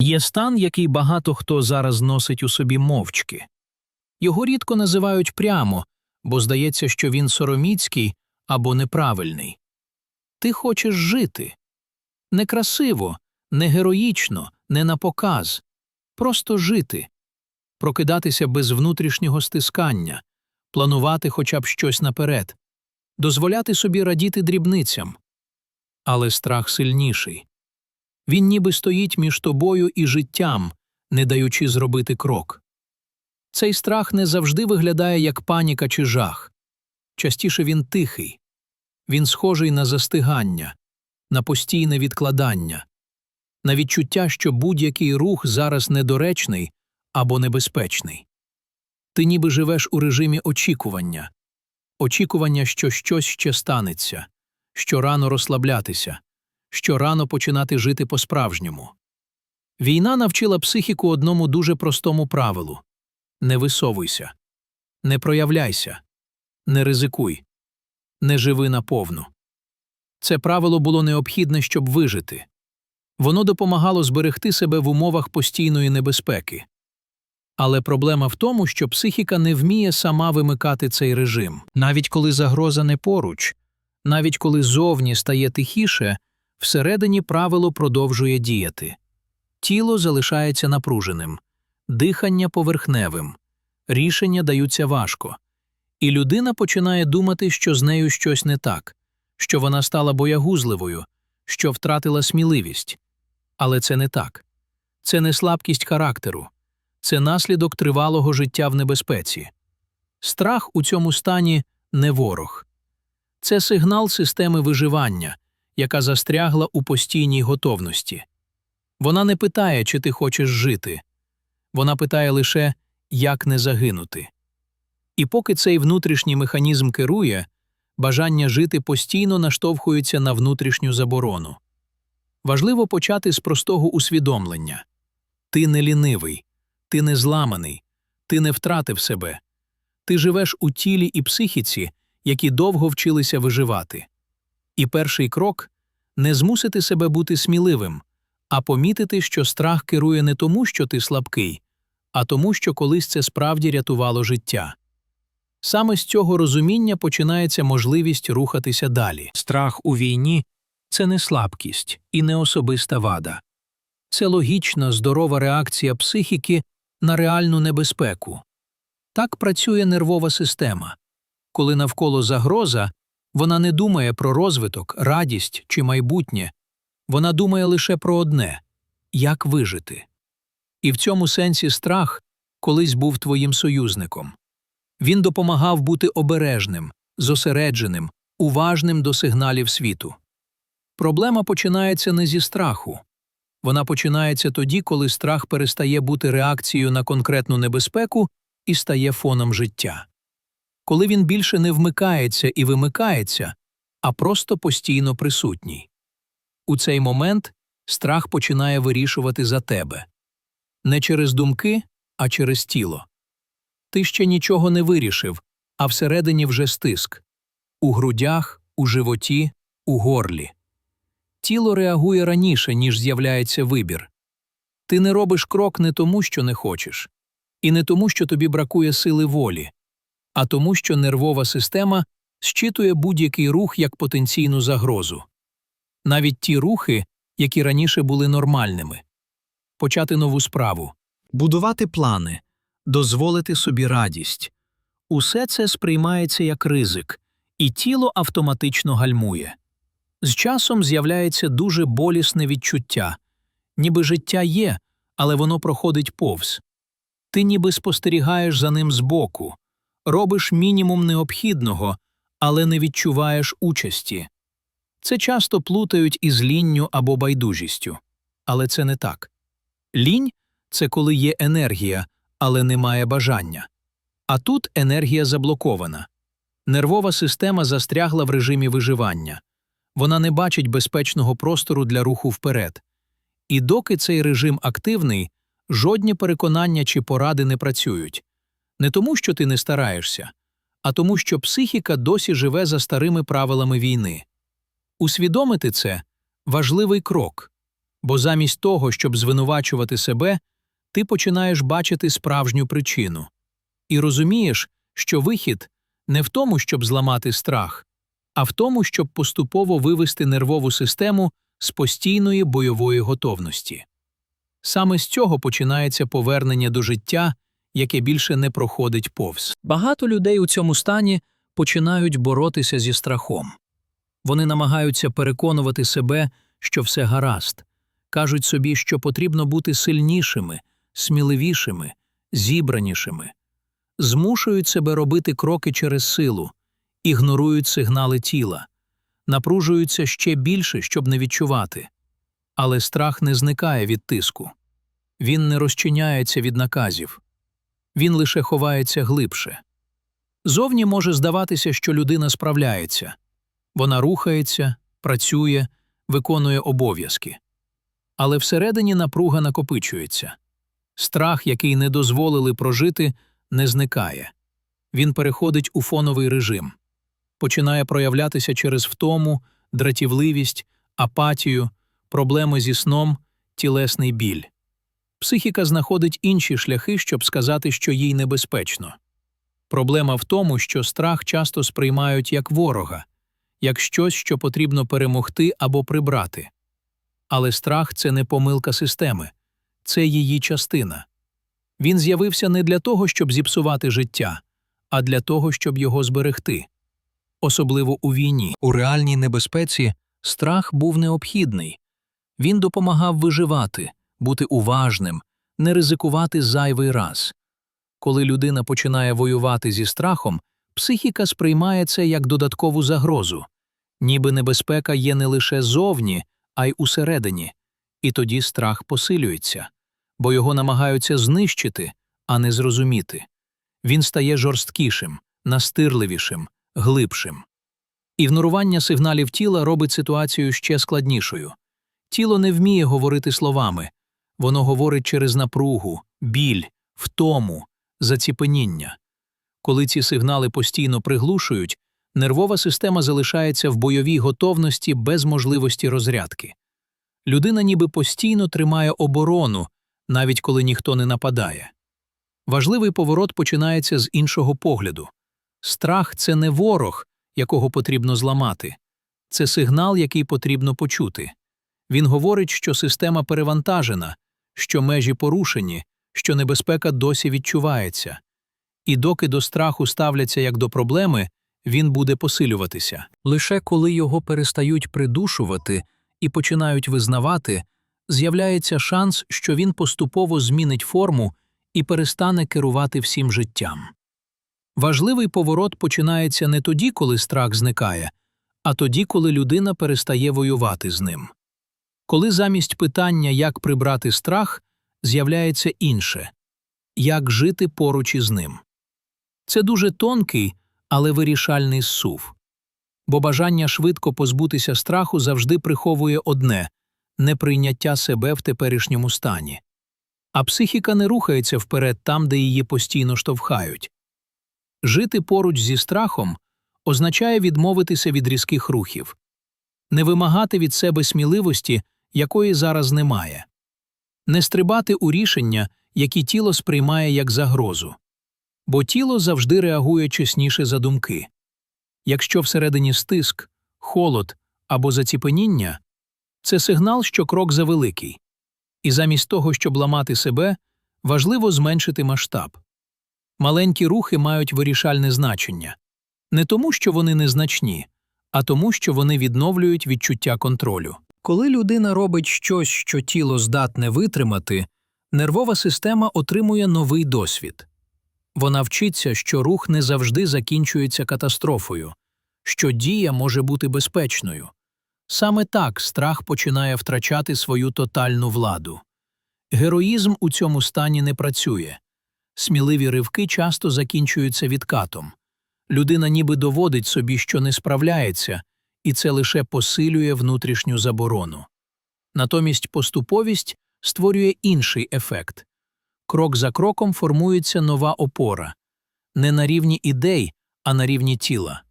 Є стан, який багато хто зараз носить у собі мовчки. Його рідко називають прямо, бо здається, що він сороміцький або неправильний. Ти хочеш жити. Не красиво, не героїчно, не на показ. Просто жити, прокидатися без внутрішнього стискання, планувати хоча б щось наперед, дозволяти собі радіти дрібницям. Але страх сильніший. Він ніби стоїть між тобою і життям, не даючи зробити крок. Цей страх не завжди виглядає як паніка чи жах. Частіше він тихий, він схожий на застигання, на постійне відкладання, на відчуття, що будь-який рух зараз недоречний або небезпечний. Ти ніби живеш у режимі очікування, очікування, що щось ще станеться, що рано розслаблятися, що рано починати жити по-справжньому. Війна навчила психіку одному дуже простому правилу не висовуйся, не проявляйся, не ризикуй, не живи наповну. Це правило було необхідне, щоб вижити. Воно допомагало зберегти себе в умовах постійної небезпеки. Але проблема в тому, що психіка не вміє сама вимикати цей режим. Навіть коли загроза не поруч, навіть коли зовні стає тихіше, всередині правило продовжує діяти. Тіло залишається напруженим, дихання поверхневим, рішення даються важко. І людина починає думати, що з нею щось не так, що вона стала боягузливою, що втратила сміливість. Але це не так. Це не слабкість характеру, це наслідок тривалого життя в небезпеці. Страх у цьому стані не ворог. Це сигнал системи виживання, яка застрягла у постійній готовності. Вона не питає, чи ти хочеш жити. Вона питає лише, як не загинути. І поки цей внутрішній механізм керує, бажання жити постійно наштовхується на внутрішню заборону. Важливо почати з простого усвідомлення ти не лінивий, ти не зламаний, ти не втратив себе, ти живеш у тілі і психіці, які довго вчилися виживати. І перший крок не змусити себе бути сміливим, а помітити, що страх керує не тому, що ти слабкий, а тому, що колись це справді рятувало життя. Саме з цього розуміння починається можливість рухатися далі. Страх у війні це не слабкість і не особиста вада. Це логічна, здорова реакція психіки на реальну небезпеку. Так працює нервова система. Коли навколо загроза, вона не думає про розвиток, радість чи майбутнє, вона думає лише про одне як вижити. І в цьому сенсі страх колись був твоїм союзником. Він допомагав бути обережним, зосередженим, уважним до сигналів світу. Проблема починається не зі страху. Вона починається тоді, коли страх перестає бути реакцією на конкретну небезпеку і стає фоном життя. Коли він більше не вмикається і вимикається, а просто постійно присутній. У цей момент страх починає вирішувати за тебе не через думки, а через тіло. Ти ще нічого не вирішив, а всередині вже стиск у грудях, у животі, у горлі. Тіло реагує раніше, ніж з'являється вибір. Ти не робиш крок не тому, що не хочеш, і не тому, що тобі бракує сили волі, а тому, що нервова система щитує будь-який рух як потенційну загрозу. Навіть ті рухи, які раніше були нормальними. Почати нову справу, будувати плани, дозволити собі радість. Усе це сприймається як ризик, і тіло автоматично гальмує. З часом з'являється дуже болісне відчуття, ніби життя є, але воно проходить повз. Ти ніби спостерігаєш за ним збоку, робиш мінімум необхідного, але не відчуваєш участі. Це часто плутають із лінню або байдужістю. Але це не так. Лінь це коли є енергія, але немає бажання. А тут енергія заблокована. Нервова система застрягла в режимі виживання. Вона не бачить безпечного простору для руху вперед. І доки цей режим активний, жодні переконання чи поради не працюють. Не тому, що ти не стараєшся, а тому, що психіка досі живе за старими правилами війни. Усвідомити це важливий крок, Бо замість того, щоб звинувачувати себе, ти починаєш бачити справжню причину і розумієш, що вихід не в тому, щоб зламати страх, а в тому, щоб поступово вивести нервову систему з постійної бойової готовності. Саме з цього починається повернення до життя, яке більше не проходить повз. Багато людей у цьому стані починають боротися зі страхом. Вони намагаються переконувати себе, що все гаразд, кажуть собі, що потрібно бути сильнішими, сміливішими, зібранішими, змушують себе робити кроки через силу, ігнорують сигнали тіла, напружуються ще більше, щоб не відчувати. Але страх не зникає від тиску. Він не розчиняється від наказів. Він лише ховається глибше. Зовні може здаватися, що людина справляється. Вона рухається, працює, виконує обов'язки. Але всередині напруга накопичується. Страх, який не дозволили прожити, не зникає. Він переходить у фоновий режим, починає проявлятися через втому, дратівливість, апатію, проблеми зі сном, тілесний біль. Психіка знаходить інші шляхи, щоб сказати, що їй небезпечно. Проблема в тому, що страх часто сприймають як ворога, як щось, що потрібно перемогти або прибрати. Але страх це не помилка системи, це її частина. Він з'явився не для того, щоб зіпсувати життя, а для того, щоб його зберегти. Особливо у війні. У реальній небезпеці страх був необхідний. Він допомагав виживати, бути уважним, не ризикувати зайвий раз. Коли людина починає воювати зі страхом, психіка сприймає це як додаткову загрозу, ніби небезпека є не лише зовні, а й усередині, і тоді страх посилюється, бо його намагаються знищити, а не зрозуміти. Він стає жорсткішим, настирливішим, глибшим. Ігнорування сигналів тіла робить ситуацію ще складнішою. Тіло не вміє говорити словами, воно говорить через напругу, біль, втому, заціпеніння. Коли ці сигнали постійно приглушують, нервова система залишається в бойовій готовності без можливості розрядки. Людина ніби постійно тримає оборону, навіть коли ніхто не нападає. Важливий поворот починається з іншого погляду. Страх це не ворог, якого потрібно зламати, це сигнал, який потрібно почути. Він говорить, що система перевантажена, що межі порушені, що небезпека досі відчувається. І доки до страху ставляться як до проблеми, він буде посилюватися. Лише коли його перестають придушувати і починають визнавати, з'являється шанс, що він поступово змінить форму і перестане керувати всім життям. Важливий поворот починається не тоді, коли страх зникає, а тоді, коли людина перестає воювати з ним. Коли замість питання, як прибрати страх, з'являється інше як жити поруч із ним. Це дуже тонкий, але вирішальний зсув. Бо бажання швидко позбутися страху завжди приховує одне неприйняття себе в теперішньому стані. А психіка не рухається вперед там, де її постійно штовхають. Жити поруч зі страхом означає відмовитися від різких рухів, не вимагати від себе сміливості, якої зараз немає, не стрибати у рішення, які тіло сприймає як загрозу, бо тіло завжди реагує чесніше за думки. Якщо всередині стиск, холод або заціпеніння, це сигнал, що крок завеликий, і замість того, щоб ламати себе, важливо зменшити масштаб. Маленькі рухи мають вирішальне значення не тому, що вони незначні, а тому, що вони відновлюють відчуття контролю. Коли людина робить щось, що тіло здатне витримати, нервова система отримує новий досвід. Вона вчиться, що рух не завжди закінчується катастрофою, що дія може бути безпечною. Саме так страх починає втрачати свою тотальну владу. Героїзм у цьому стані не працює. Сміливі ривки часто закінчуються відкатом. Людина ніби доводить собі, що не справляється, і це лише посилює внутрішню заборону. Натомість поступовість створює інший ефект крок за кроком формується нова опора не на рівні ідей, а на рівні тіла.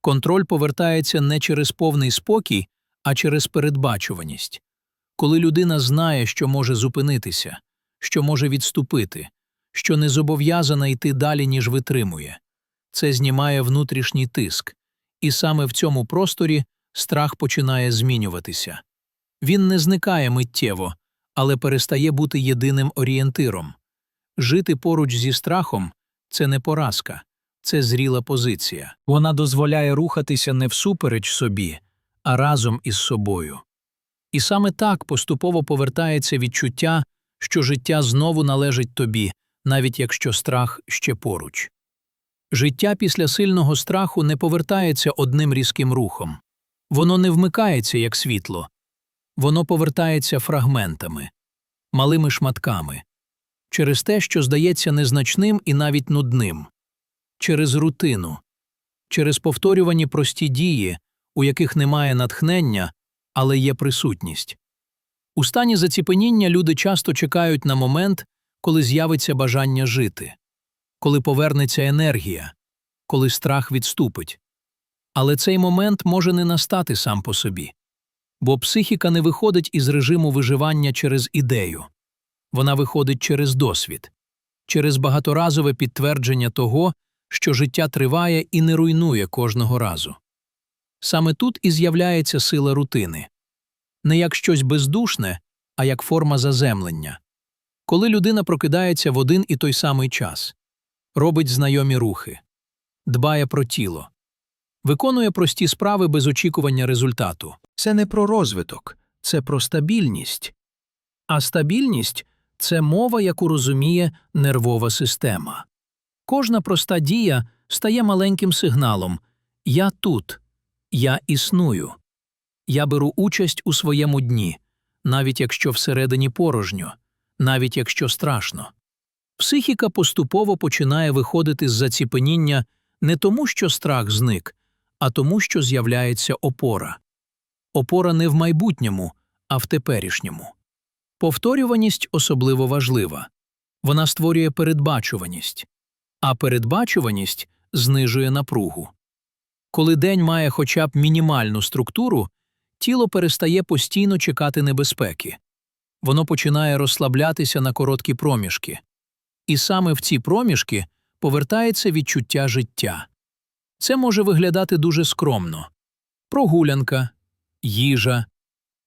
Контроль повертається не через повний спокій, а через передбачуваність. Коли людина знає, що може зупинитися, що може відступити, що не зобов'язана йти далі, ніж витримує. Це знімає внутрішній тиск, і саме в цьому просторі страх починає змінюватися. Він не зникає миттєво, але перестає бути єдиним орієнтиром. Жити поруч зі страхом це не поразка, це зріла позиція. Вона дозволяє рухатися не всупереч собі, а разом із собою. І саме так поступово повертається відчуття, що життя знову належить тобі, навіть якщо страх ще поруч. Життя після сильного страху не повертається одним різким рухом. Воно не вмикається, як світло. Воно повертається фрагментами, малими шматками, через те, що здається незначним і навіть нудним, через рутину, через повторювані прості дії, у яких немає натхнення, але є присутність. У стані заціпеніння люди часто чекають на момент, коли з'явиться бажання жити, коли повернеться енергія, коли страх відступить. Але цей момент може не настати сам по собі, бо психіка не виходить із режиму виживання через ідею, вона виходить через досвід, через багаторазове підтвердження того, що життя триває і не руйнує кожного разу. Саме тут і з'являється сила рутини не як щось бездушне, а як форма заземлення. Коли людина прокидається в один і той самий час, робить знайомі рухи, дбає про тіло, виконує прості справи без очікування результату. Це не про розвиток, це про стабільність. А стабільність це мова, яку розуміє нервова система. Кожна проста дія стає маленьким сигналом Я тут, я існую. Я беру участь у своєму дні, навіть якщо всередині порожньо, навіть якщо страшно. Психіка поступово починає виходити з заціпеніння не тому, що страх зник, а тому, що з'являється опора. Опора не в майбутньому, а в теперішньому. Повторюваність особливо важлива. Вона створює передбачуваність, а передбачуваність знижує напругу. Коли день має хоча б мінімальну структуру, тіло перестає постійно чекати небезпеки. Воно починає розслаблятися на короткі проміжки. І саме в ці проміжки повертається відчуття життя. Це може виглядати дуже скромно прогулянка, їжа,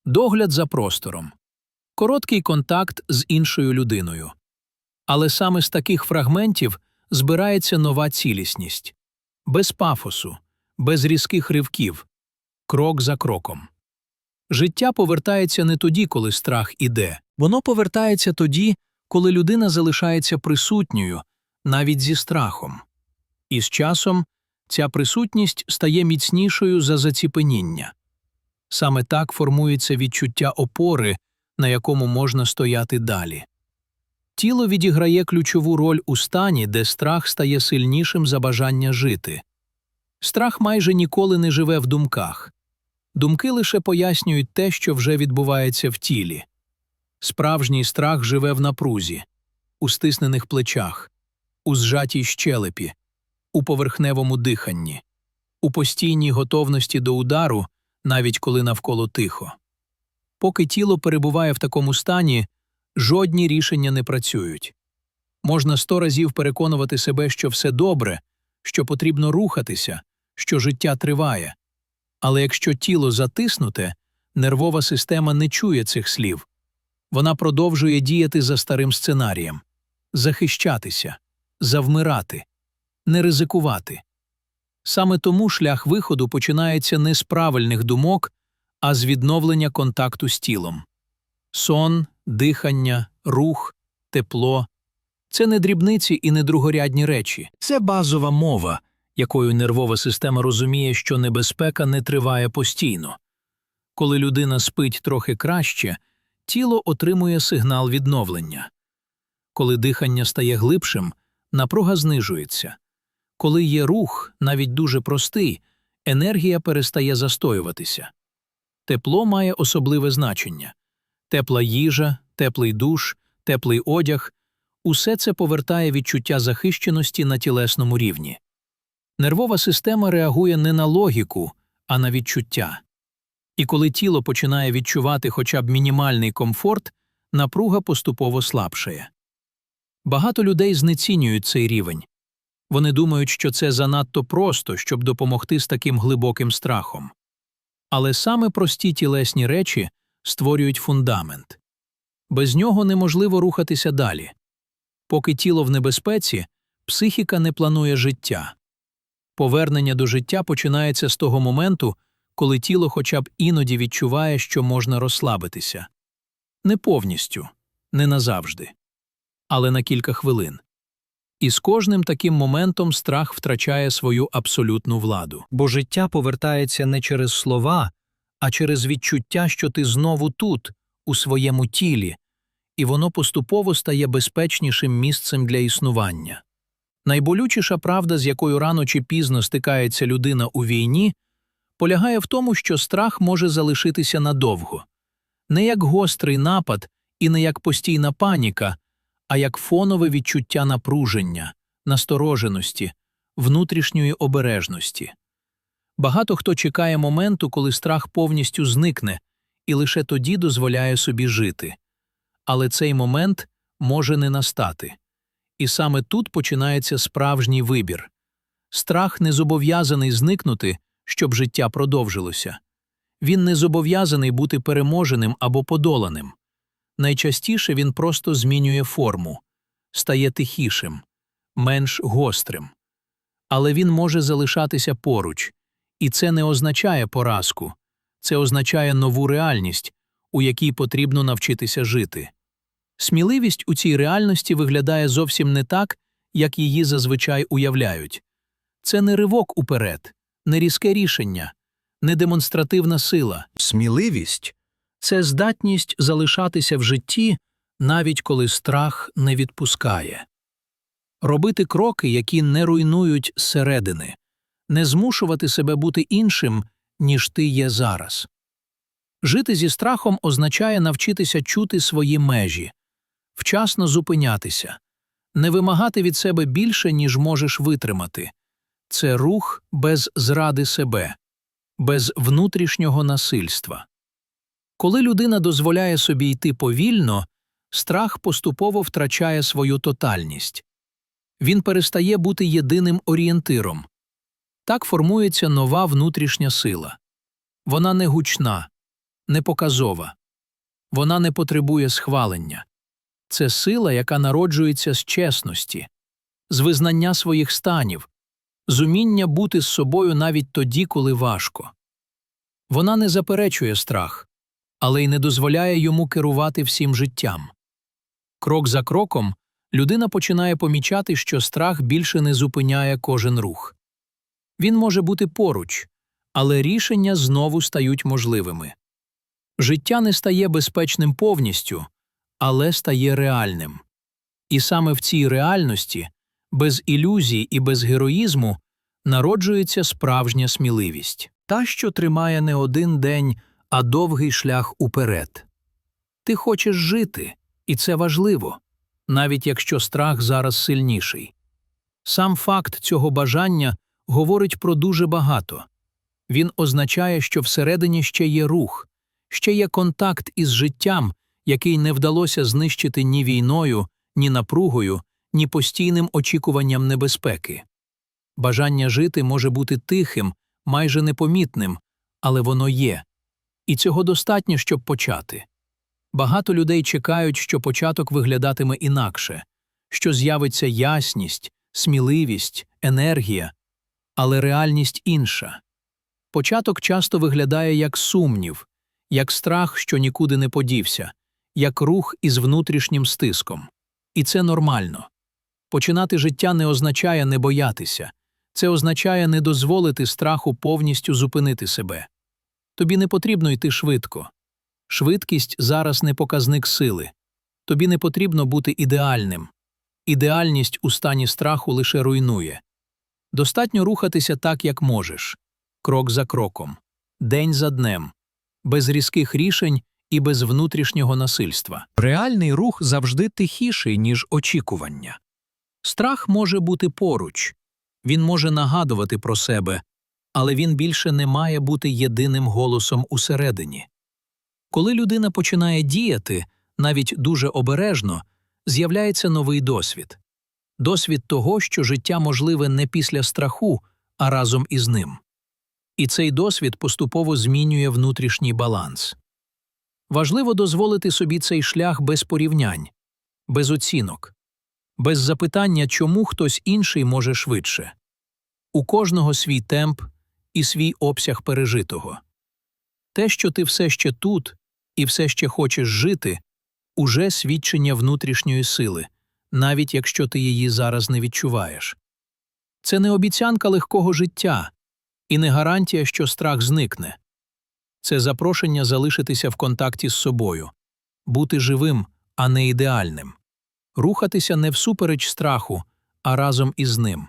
догляд за простором, короткий контакт з іншою людиною. Але саме з таких фрагментів збирається нова цілісність без пафосу, без різких ривків, крок за кроком. Життя повертається не тоді, коли страх іде, воно повертається тоді, коли людина залишається присутньою, навіть зі страхом. І з часом ця присутність стає міцнішою за заціпеніння. Саме так формується відчуття опори, на якому можна стояти далі. Тіло відіграє ключову роль у стані, де страх стає сильнішим за бажання жити. Страх майже ніколи не живе в думках. Думки лише пояснюють те, що вже відбувається в тілі. Справжній страх живе в напрузі, у стиснених плечах, у зжатій щелепі, у поверхневому диханні, у постійній готовності до удару, навіть коли навколо тихо. Поки тіло перебуває в такому стані, жодні рішення не працюють. Можна сто разів переконувати себе, що все добре, що потрібно рухатися, що життя триває. Але якщо тіло затиснуте, нервова система не чує цих слів. Вона продовжує діяти за старим сценарієм захищатися, завмирати, не ризикувати. Саме тому шлях виходу починається не з правильних думок, а з відновлення контакту з тілом. Сон, дихання, рух, тепло це не дрібниці і не другорядні речі, це базова мова, якою нервова система розуміє, що небезпека не триває постійно. Коли людина спить трохи краще, тіло отримує сигнал відновлення. Коли дихання стає глибшим, напруга знижується. Коли є рух, навіть дуже простий, енергія перестає застоюватися. Тепло має особливе значення тепла їжа, теплий душ, теплий одяг усе це повертає відчуття захищеності на тілесному рівні. Нервова система реагує не на логіку, а на відчуття. І коли тіло починає відчувати хоча б мінімальний комфорт, напруга поступово слабшає. Багато людей знецінюють цей рівень. Вони думають, що це занадто просто, щоб допомогти з таким глибоким страхом. Але саме прості тілесні речі створюють фундамент. Без нього неможливо рухатися далі. Поки тіло в небезпеці, психіка не планує життя. Повернення до життя починається з того моменту, коли тіло хоча б іноді відчуває, що можна розслабитися. Не повністю, не назавжди, але на кілька хвилин. І з кожним таким моментом страх втрачає свою абсолютну владу. Бо життя повертається не через слова, а через відчуття, що ти знову тут, у своєму тілі, і воно поступово стає безпечнішим місцем для існування. Найболючіша правда, з якою рано чи пізно стикається людина у війні, полягає в тому, що страх може залишитися надовго не як гострий напад і не як постійна паніка, а як фонове відчуття напруження, настороженості, внутрішньої обережності. Багато хто чекає моменту, коли страх повністю зникне, і лише тоді дозволяє собі жити. Але цей момент може не настати. І саме тут починається справжній вибір. Страх не зобов'язаний зникнути, щоб життя продовжилося. Він не зобов'язаний бути переможеним або подоланим. Найчастіше він просто змінює форму, стає тихішим, менш гострим. Але він може залишатися поруч, і це не означає поразку, це означає нову реальність, у якій потрібно навчитися жити. Сміливість у цій реальності виглядає зовсім не так, як її зазвичай уявляють. Це не ривок уперед, не різке рішення, не демонстративна сила. Сміливість це здатність залишатися в житті, навіть коли страх не відпускає. Робити кроки, які не руйнують зсередини, не змушувати себе бути іншим, ніж ти є зараз. Жити зі страхом означає навчитися чути свої межі, вчасно зупинятися, не вимагати від себе більше, ніж можеш витримати. Це рух без зради себе, без внутрішнього насильства. Коли людина дозволяє собі йти повільно, страх поступово втрачає свою тотальність. Він перестає бути єдиним орієнтиром. Так формується нова внутрішня сила. Вона не гучна, не показова. Вона не потребує схвалення. Це сила, яка народжується з чесності, з визнання своїх станів, з уміння бути з собою навіть тоді, коли важко. Вона не заперечує страх, але й не дозволяє йому керувати всім життям. Крок за кроком людина починає помічати, що страх більше не зупиняє кожен рух. Він може бути поруч, але рішення знову стають можливими. Життя не стає безпечним повністю, але стає реальним. І саме в цій реальності, без ілюзій і без героїзму, народжується справжня сміливість, та, що тримає не один день, а довгий шлях уперед. Ти хочеш жити, і це важливо, навіть якщо страх зараз сильніший. Сам факт цього бажання говорить про дуже багато. Він означає, що всередині ще є рух, ще є контакт із життям, який не вдалося знищити ні війною, ні напругою, ні постійним очікуванням небезпеки. Бажання жити може бути тихим, майже непомітним, але воно є. І цього достатньо, щоб почати. Багато людей чекають, що початок виглядатиме інакше, що з'явиться ясність, сміливість, енергія, але реальність інша. Початок часто виглядає як сумнів, як страх, що нікуди не подівся, як рух із внутрішнім стиском. І це нормально. Починати життя не означає не боятися, це означає не дозволити страху повністю зупинити себе. Тобі не потрібно йти швидко. Швидкість зараз не показник сили. Тобі не потрібно бути ідеальним. Ідеальність у стані страху лише руйнує. Достатньо рухатися так, як можеш, крок за кроком, день за днем, без різких рішень і без внутрішнього насильства. Реальний рух завжди тихіший, ніж очікування. Страх може бути поруч, він може нагадувати про себе, але він більше не має бути єдиним голосом усередині. Коли людина починає діяти, навіть дуже обережно, з'являється новий досвід досвід того, що життя можливе не після страху, а разом із ним. І цей досвід поступово змінює внутрішній баланс. Важливо дозволити собі цей шлях без порівнянь, без оцінок, без запитання, чому хтось інший може швидше. У кожного свій темп і свій обсяг пережитого. Те, що ти все ще тут і все ще хочеш жити, уже свідчення внутрішньої сили, навіть якщо ти її зараз не відчуваєш. Це не обіцянка легкого життя і не гарантія, що страх зникне. Це запрошення залишитися в контакті з собою, бути живим, а не ідеальним, рухатися не всупереч страху, а разом із ним.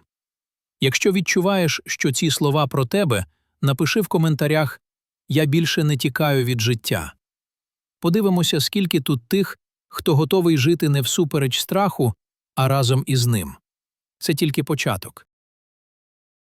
Якщо відчуваєш, що ці слова про тебе, напиши в коментарях Я більше не тікаю від життя. Подивимося, скільки тут тих, хто готовий жити не всупереч страху, а разом із ним. Це тільки початок.